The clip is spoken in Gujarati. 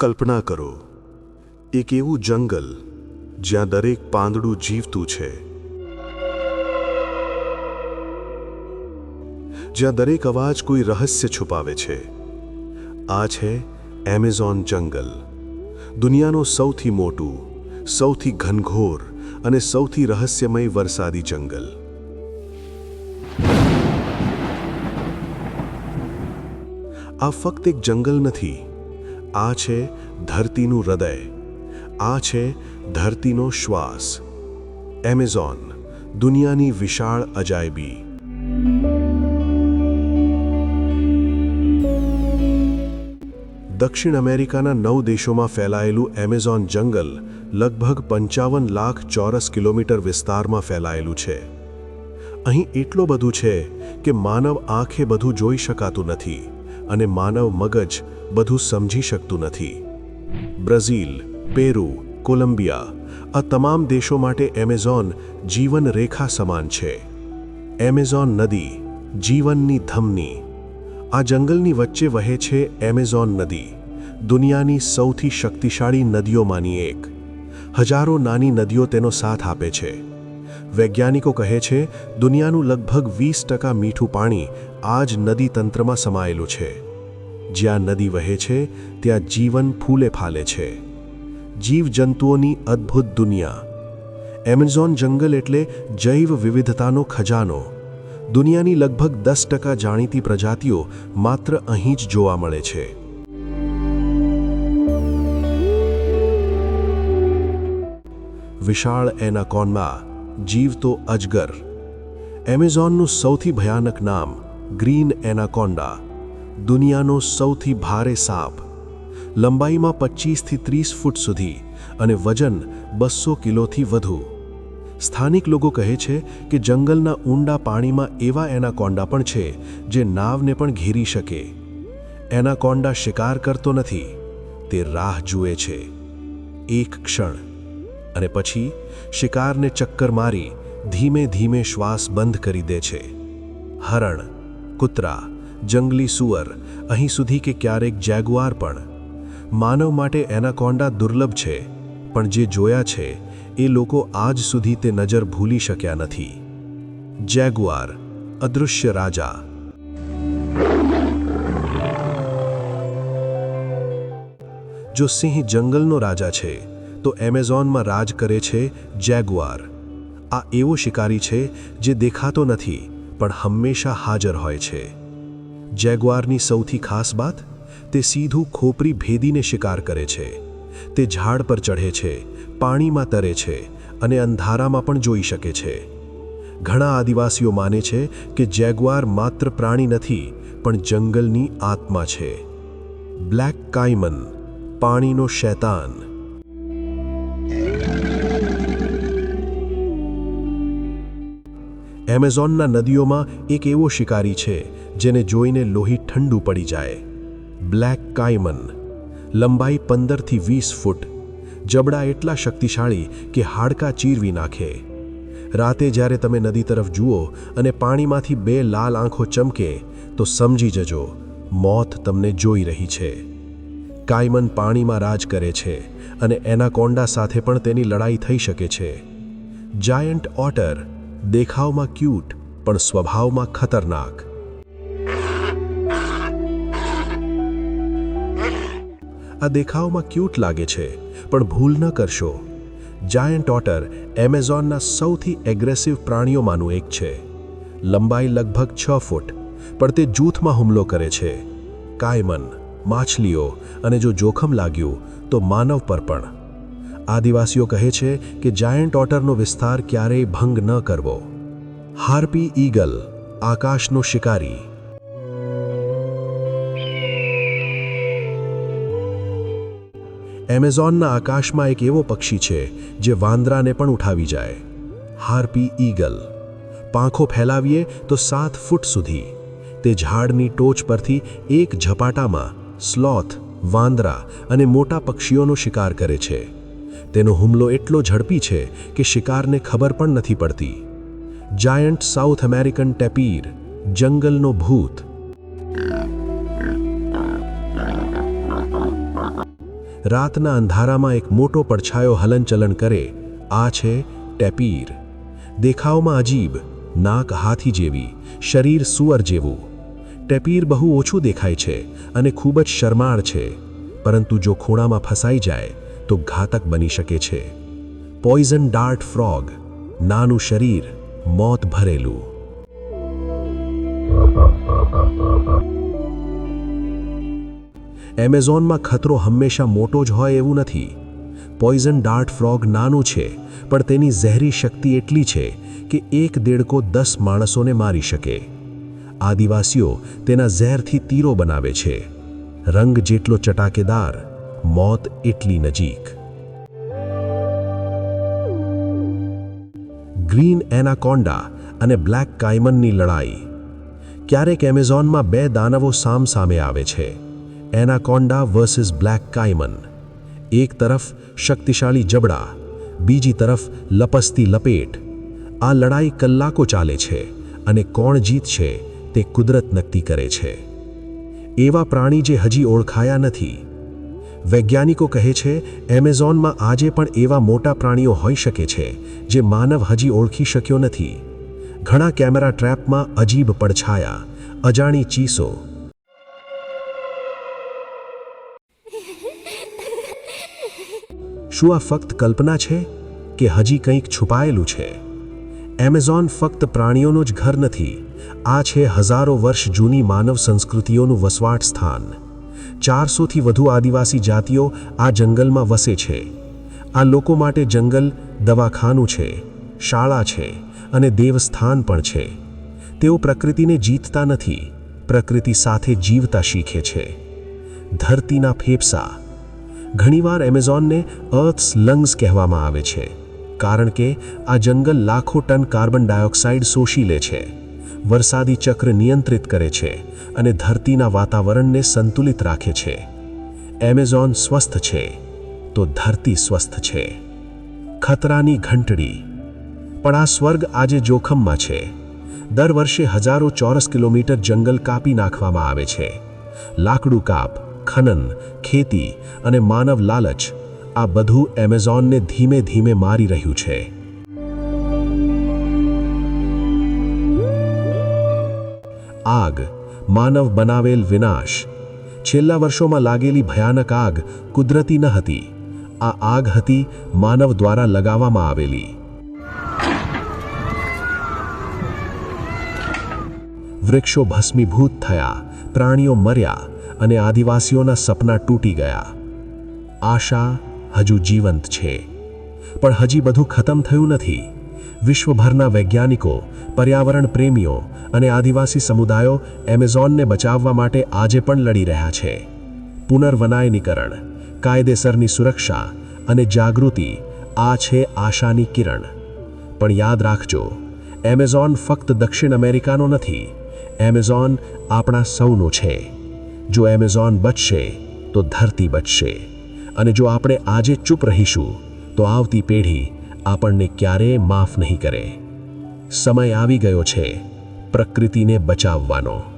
કલ્પના કરો, એક એવું જંગલ જ્યાં દરેક પાંદડું જીવતું છે. જ્યાં દરેક અવાજ કોઈ રહસ્ય છુપાવે છે. આ છે એમેઝોન જંગલ. દુનિયાનું સૌથી મોટું, સૌથી ઘનઘોર અને સૌથી રહસ્યમય વરસાદી જંગલ. આ ફક્ત એક જંગલ નથી આ છે ધરતીનું હૃદય. આ છે ધરતીનો શ્વાસ. એમેઝોન દુનિયાની વિશાળ અજાયબી. દક્ષિણ અમેરિકાના નવ દેશોમાં ફેલાયેલું એમેઝોન જંગલ લગભગ પંચાવન લાખ ચોરસ કિલોમીટર વિસ્તારમાં ફેલાયેલું છે. અહીં એટલું બધું છે કે માનવ આંખે બધું જોઈ શકાતું નથી અને માનવ મગજ બધું સમજી શકતું નથી. બ્રાઝિલ, પેરુ, કોલંબિયા આ તમામ દેશો માટે એમેઝોન જીવન રેખા સમાન છે. એમેઝોન નદી, જીવનની ધમની. આ જંગલની વચ્ચે વહે છે એમેઝોન નદી, દુનિયાની સૌથી શક્તિશાળી નદીઓમાંની એક. હજારો નાની નદીઓ તેનો સાથ આપે છે. વૈજ્ઞાનિકો કહે છે, દુનિયાનું લગભગ વીસ ટકા મીઠું પાણી આ જ નદી તંત્રમાં સમાયેલું છે. જ્યાં નદી વહે છે, ત્યાં જીવન ફૂલે ફાલે છે. જીવજંતુઓની અદ્ભુત દુનિયા. એમેઝોન જંગલ એટલે જૈવ વિવિધતાનો ખજાનો. દુનિયાની લગભગ દસ ટકા જાણીતી પ્રજાતિઓ માત્ર અહીં જ જોવા મળે છે. વિશાળ એનાકોનમાં જીવ તો અજગર. એમેઝોનનું સૌથી ભયાનક નામ ગ્રીન એનાકોન્ડા. દુનિયાનો સૌથી ભારે સાપ. લંબાઈમાં પચીસથી ત્રીસ ફૂટ સુધી અને વજન બસો કિલોથી વધુ. સ્થાનિક લોકો કહે છે કે જંગલના ઊંડા પાણીમાં એવા એનાકોન્ડા પણ છે જે નાવને પણ ઘેરી શકે. એનાકોન્ડા શિકાર કરતો નથી, તે રાહ જુએ છે. એક ક્ષણ અને પછી શિકારને ચક્કર મારી ધીમે ધીમે શ્વાસ બંધ કરી દે છે. હરણ, કૂતરા જંગલી સુઅર, અહીં સુધી કે ક્યારેક જેગુઆર પણ. માનવ માટે એનાકોન્ડા દુર્લભ છે, પણ જે જોયા છે, એ લોકો આજ સુધી તે નજર ભૂલી શક્યા નથી. જેગુઆર અદૃશ્ય રાજા. જો સિંહ જંગલનો રાજા છે, તો એમેઝોનમાં રાજ કરે છે જેગુઆર આ એવો શિકારી છે જે દેખાતો નથી, પણ હંમેશા હાજર હોય છે. જેગુઆરની સૌથી ખાસ વાત? તે સીધું ખોપરી ભેદીને શિકાર કરે છે. તે ઝાડ પર ચઢે છે, પાણીમાં તરે છે અને અંધારામાં પણ જોઈ શકે છે. ઘણા આદિવાસીઓ માને છે કે જેગુઆર માત્ર પ્રાણી નથી, પણ જંગલની આત્મા છે. બ્લેક કાયમન, પાણીનો શૈતાન. એમેઝોનના નદીઓમાં એક એવો શિકારી છે જેને જોઈને લોહી ઠંડુ પડી જાય. Black caiman. લંબાઈ પંદરથી વીસ ફૂટ. જબડા એટલા શક્તિશાળી કે હાડકાં ચીરવી નાખે. રાતે જ્યારે તમે નદી તરફ જુઓ અને પાણીમાંથી બે લાલ આંખો ચમકે, તો સમજી જજો, મોત તમને જોઈ રહી છે. કાયમન પાણીમાં રાજ કરે છે અને એનાકોન્ડા સાથે પણ તેની લડાઈ થઈ શકે છે. Giant otter. દેખાવમાં ક્યુટ, પણ સ્વભાવમાં ખતરનાક. આ દેખાવમાં ક્યુટ લાગે છે, પણ ભૂલ ન કરશો. જાયન્ટ ઓટર એમેઝોનના સૌથી એગ્રેસિવ પ્રાણીઓમાંનું એક છે. લંબાઈ લગભગ છ ફૂટ, પણ તે જૂથમાં હુમલો કરે છે. કાયમન, માછલીઓ અને જો જોખમ લાગ્યું, તો માનવ પર પણ. આદિવાસીઓ કહે છે કે જાયન્ટ ઓટરનો વિસ્તાર ક્યારેય ભંગ ન કરવો. હાર્પી ઈગલ, આકાશનો શિકારી. એમેઝોનના આકાશમાં એક એવો પક્ષી છે, જે વાંદરાને પણ ઉઠાવી જાય. Harpy eagle. પાંખો ફેલાવીએ તો સાત ફૂટ સુધી. તે ઝાડની ટોચ પરથી એક ઝપાટામાં સ્લોથ, વાંદરા અને મોટા પક્ષીઓનો શિકાર કરે છે. તેનો હુમલો એટલો ઝડપી છે કે શિકારને ખબર પણ નથી પડતી. જાયન્ટ સાઉથ અમેરિકન ટેપીર, જંગલનો ભૂત રાતના અંધારામાં એક મોટો પડછાયો હલનચલન કરે, આ છે ટેપીર. દેખાવમાં અજીબ, નાક હાથી જેવી, શરીર સુઅર જેવું. ટેપીર બહુ ઓછું દેખાય છે અને ખૂબ જ શરમાળ છે, પરંતુ જો ખૂણામાં ફસાઈ જાય, તો ઘાતક બની શકે છે. પોઈઝન ડાર્ટ ફ્રોગ, નાનું શરીર, મોત ભરેલું. એમેઝોનમાં ખતરો હંમેશા મોટો જ હોય એવું નથી. પોઈઝન ડાર્ટ ફ્રોગ નાનું છે, પણ તેની ઝેરી શક્તિ એટલી છે કે એક દેડકો દસ માણસોને મારી શકે. આદિવાસીઓ તેના ઝેરથી તીરો બનાવે છે. રંગ જેટલો ચટાકેદાર, મોત એટલી નજીક. ગ્રીન એનાકોન્ડા અને બ્લેક કાયમનની લડાઈ. ક્યારેક એમેઝોનમાં બે દાનવો સામસામે આવે છે. Anaconda versus black caiman. એક તરફ શક્તિશાળી જબડા, બીજી તરફ લપસતી લપેટ. આ લડાઈ કલાકો ચાલે છે અને કોણ જીતશે તે કુદરત નક્કી કરે છે. એવા પ્રાણી જે હજી ઓળખાયા નથી. વૈજ્ઞાનિકો કહે છે, એમેઝોનમાં આજે પણ એવા મોટા પ્રાણીઓ હોઈ શકે છે જે માનવ હજી ઓળખી શક્યો નથી. ઘણા કેમેરા ટ્રેપમાં અજીબ પડછાયા, અજાણી ચીસો શું આ ફક્ત કલ્પના છે કે હજી કંઈક છુપાયેલું છે? એમેઝોન ફક્ત પ્રાણીઓનું જ ઘર નથી. આ છે હજારો વર્ષ જૂની માનવ સંસ્કૃતિઓનું વસવાટ સ્થાન. ચારસોથી વધુ આદિવાસી જાતિઓ આ જંગલમાં વસે છે. આ લોકો માટે જંગલ, દવાખાનું છે, શાળા છે અને દેવસ્થાન પણ છે. તેઓ પ્રકૃતિને જીતતા નથી, પ્રકૃતિ સાથે જીવતા શીખે છે. ધરતીના ફેફસા ઘણીવાર એમેઝોનને અર્થ્સ લંગ્સ કહેવામાં આવે છે, કારણ કે આ જંગલ લાખો ટન કાર્બન ડાયોક્સાઇડ શોષી લે છે, વરસાદી ચક્ર નિયંત્રિત કરે છે અને ધરતીના વાતાવરણને સંતુલિત રાખે છે. એમેઝોન સ્વસ્થ છે, તો ધરતી સ્વસ્થ છે. ખતરાની ઘંટડી. પણ આ સ્વર્ગ આજે જોખમમાં છે. દર વર્ષે હજારો ચોરસ કિલોમીટર જંગલ કાપી નાખવામાં આવે છે. લાકડું કાપ. ખનન, ખેતી અને માનવ લાલચ આ બધું એમેઝોનને ધીમે ધીમે મારી રહ્યું છે. આગ, માનવ બનાવેલ વિનાશ. છેલ્લા વર્ષોમાં લાગેલી ભયાનક આગ કુદરતી ન હતી. આ આગ હતી માનવ દ્વારા લગાવવામાં આવેલી. વૃક્ષો ભસ્મીભૂત થયા, પ્રાણીઓ મર્યા અને આદિવાસીઓના સપના તૂટી ગયા. આશા હજુ જીવંત છે. પણ હજી બધું ખતમ થયું નથી. વિશ્વભરના વૈજ્ઞાનિકો, પર્યાવરણ પ્રેમીઓ અને આદિવાસી સમુદાયો એમેઝોનને બચાવવા માટે આજે પણ લડી રહ્યા છે. પુનર્વનાયનીકરણ, કાયદેસરની સુરક્ષા અને જાગૃતિ આ છે આશાની કિરણ. પણ યાદ રાખજો, એમેઝોન ફક્ત દક્ષિણ અમેરિકાનો નથી. એમેઝોન આપણા સૌનો છે. જો એમેઝોન બચશે, તો ધરતી બચશે. અને જો આપણે આજે ચૂપ રહીશું, તો આવતી પેઢી આપણને ક્યારેય માફ નહીં કરે. સમય આવી ગયો છે પ્રકૃતિને બચાવવાનો.